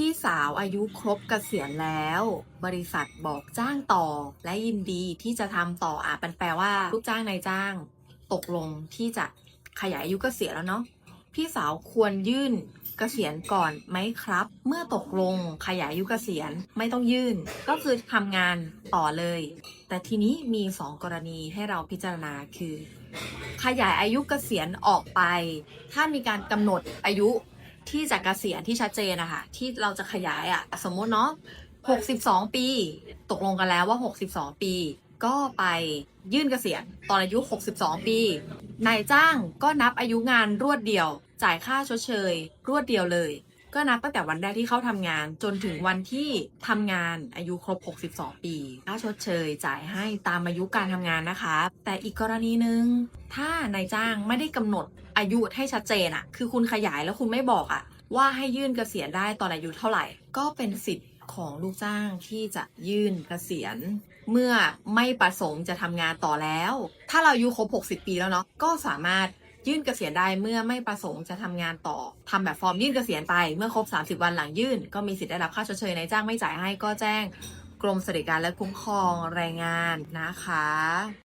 พี่สาวอายุครบเกษียณแล้ว บริษัทบอกจ้างต่อ และยินดีที่จะทำต่ออะมันแปลว่าลูกจ้างนายจ้าง ตกลงที่จะขยายอายุเกษียณแล้วเนาะพี่สาวควรยื่นเกษียณก่อนไหมครับ เมื่อตกลงขยายอายุเกษียณไม่ต้องยื่น ก็คือทำงานต่อเลย แต่ทีนี้มีสองกรณีให้เราพิจารณาคือ ขยายอายุเกษียณออกไป ถ้ามีการกำหนดอายุ ที่จะเกษียณที่ชัดเจนนะคะที่เราจะขยายอะสมมติเนาะ62 ปี ตกลงกันแล้วว่า 62 ปี ก็ไปยื่นเกษียณตอนอายุ 62 ปีนายจ้างก็นับอายุงานรวดเดียว จ่ายค่าชดเชย รวดเดียวเลย ก็นับตั้งแต่วันแรกที่เข้าทำงาน จนถึงวันที่ทำงานอายุครบ 62 ปีค่าชดเชยจ่ายให้ตามอายุการทำงานนะคะ แต่อีกกรณีหนึ่งถ้านายจ้างไม่ได้กำหนดอายุให้ชัดเจนอะคือคุณขยายแล้วคุณไม่บอกอะว่าให้ยื่นเกษียณได้ตอนอายุเท่าไหร่ ก็เป็นสิทธิ์ของลูกจ้างที่จะยื่นเกษียณ เมื่อไม่ประสงค์จะทำงานต่อแล้ว ถ้าเราอายุครบ 60 ปีแล้วเนาะก็สามารถ ยื่นเกษียณได้เมื่อไม่ประสงค์จะทำงานต่อทำแบบฟอร์มยื่นเกษียณไปเมื่อครบ 30 วันหลังยื่น ก็มีสิทธิ์ได้รับค่าชดเชยนายจ้างไม่จ่ายให้ก็แจ้ง กรมสวัสดิการและคุ้มครองแรงงานนะคะ